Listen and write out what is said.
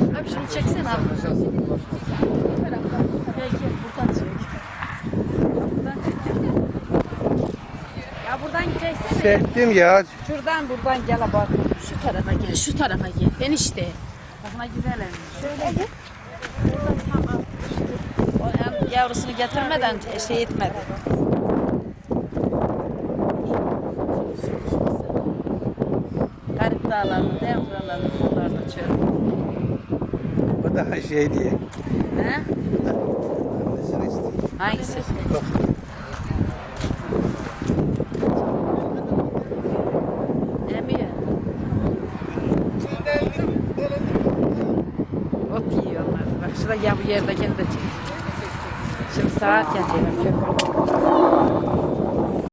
Abi şunu çeksene abi. Bu. Belki buradan çek. Ya buradan geçsene. Çektim ya. Şuradan buradan gel bak. Şu tarafa gel, şu tarafa gel. Ben işte. Enişte. Bakına gidelim. Şöyle gel. Yavrusunu getirmeden şey etmedi. Garip dağlarında, devralarında, buralarda çöl. Daha şey diye. İstiyor. Hangisi? Bak. Emiyor. Ot yiyorlar. Bak şurada ya bu yerdekini de çek. Şimdi saat gelecek köprü.